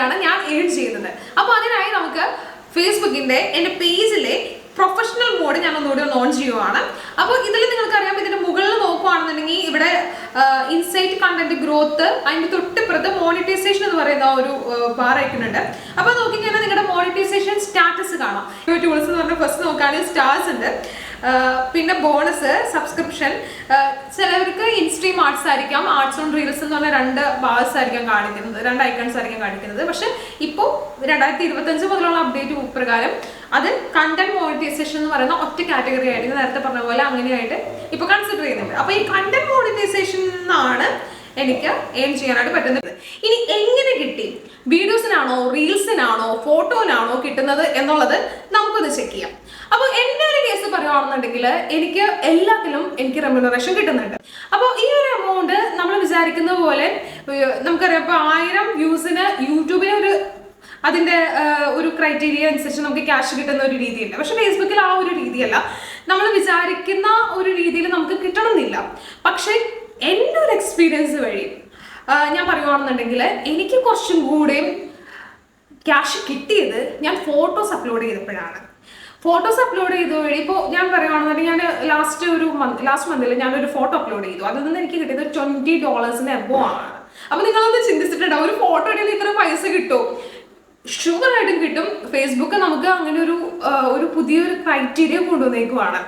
രൂപയാണ് ഞാൻ എഡിറ്റ് ചെയ്യുന്നത്. അപ്പോൾ അതിനായി നമുക്ക് ഫേസ്ബുക്കിന്റെ എന്റെ പേജിലെ പ്രൊഫഷണൽ മോഡ് ഞാൻ ഒന്നുകൂടി ഒന്ന് ഓൺ ചെയ്യുവാണ്. അപ്പോൾ ഇതിൽ നിങ്ങൾക്ക് അറിയാം ഇതിന്റെ മുകളിൽ നോക്കുകയാണെന്നുണ്ടെങ്കിൽ ഇവിടെ ഇൻസൈറ്റ് കണ്ടന്റ് ഗ്രോത്ത് അതിന്റെ തൊട്ടിപ്പുറത്ത് മോണിറ്റൈസേഷൻ എന്ന് പറയുന്ന ഒരു ബാർ അയക്കുന്നുണ്ട് അപ്പോൾ നോക്കിക്കഴിഞ്ഞാൽ നിങ്ങളുടെ മോണിറ്റൈസേഷൻ സ്റ്റാറ്റസ് കാണാം. ടൂൾസ് എന്ന് പറഞ്ഞാൽ ഫസ്റ്റ് നോക്കുകയാണെങ്കിൽ സ്റ്റാർസ് ഉണ്ട്. പിന്നെ ബോണസ് സബ്സ്ക്രിപ്ഷൻ ചിലവർക്ക് ഇൻസ്ട്രീം ആർട്സ് ആയിരിക്കാം ആർട്സ് ഓൺ റീൽസ് എന്ന് പറഞ്ഞ രണ്ട് ബാഗ്സ് ആയിരിക്കാം കാണിക്കുന്നത് രണ്ട് ഐക്കൺസ് ആയിരിക്കും കാണിക്കുന്നത്. പക്ഷെ ഇപ്പോൾ രണ്ടായിരത്തി ഇരുപത്തഞ്ച് മുതലുള്ള അപ്ഡേറ്റ് പ്രകാരം അത് കണ്ടന്റ് മോണിറ്റൈസേഷൻ എന്ന് പറയുന്ന ഒറ്റ കാറ്റഗറി ഞാൻ നേരത്തെ പറഞ്ഞ പോലെ അങ്ങനെയായിട്ട് ഇപ്പൊ കൺസിഡർ ചെയ്യുന്നുണ്ട്. അപ്പൊ ഈ കണ്ടന്റ് മോണിറ്റൈസേഷൻ എന്നാണ് എനിക്ക് എയിം ചെയ്യാനായിട്ട് പറ്റുന്നത്. ഇനി എങ്ങനെ കിട്ടി? വീഡിയോസിനാണോ റീൽസിനാണോ ഫോട്ടോനാണോ കിട്ടുന്നത് എന്നുള്ളത് നമുക്കൊന്ന് ചെക്ക് ചെയ്യാം. അപ്പോൾ പറയുകയാണെന്നുണ്ടെങ്കിൽ എനിക്ക് എല്ലാത്തിലും എനിക്ക് റെമ്യൂണറേഷൻ കിട്ടുന്നുണ്ട്. അപ്പോൾ ഈ ഒരു എമൗണ്ട് നമ്മൾ വിചാരിക്കുന്ന പോലെ നമുക്കറിയാം ഇപ്പോൾ ആയിരം വ്യൂസിന് യൂട്യൂബിന് ഒരു അതിന്റെ ഒരു ക്രൈറ്റീരിയ അനുസരിച്ച് നമുക്ക് ക്യാഷ് കിട്ടുന്ന ഒരു രീതിയുണ്ട്. പക്ഷെ ഫേസ്ബുക്കിൽ ആ ഒരു രീതിയല്ല. നമ്മൾ വിചാരിക്കുന്ന ഒരു രീതിയിൽ നമുക്ക് കിട്ടണമെന്നില്ല. പക്ഷെ എന്റെ ഒരു എക്സ്പീരിയൻസ് വഴി ഞാൻ പറയുകയാണെന്നുണ്ടെങ്കിൽ എനിക്ക് കുറച്ചും കൂടെയും ക്യാഷ് കിട്ടിയത് ഞാൻ ഫോട്ടോസ് അപ്ലോഡ് ചെയ്തപ്പോഴാണ്. ഫോട്ടോസ് അപ്ലോഡ് ചെയ്ത വഴി. ഇപ്പോൾ ഞാൻ പറയുകയാണെന്നുണ്ടെങ്കിൽ ഞാൻ ലാസ്റ്റ് ഒരു മന്ത് ലാസ്റ്റ് മന്തിൽ ഞാനൊരു ഫോട്ടോ അപ്ലോഡ് ചെയ്തു. അതിൽ നിന്ന് എനിക്ക് കിട്ടിയത് ട്വന്റി ഡോളേഴ്സിന് എബോ ആണ്. അപ്പൊ നിങ്ങളൊന്ന് ചിന്തിച്ചിട്ടുണ്ടാവും ഒരു ഫോട്ടോ ഇടയിൽ ഇത്ര പൈസ കിട്ടും? ഷുവർ ആയിട്ടും കിട്ടും. ഫേസ്ബുക്ക് നമുക്ക് അങ്ങനെ ഒരു ഒരു പുതിയൊരു ക്രൈറ്റീരിയ കൊണ്ടുവന്നേക്കുവാണ്.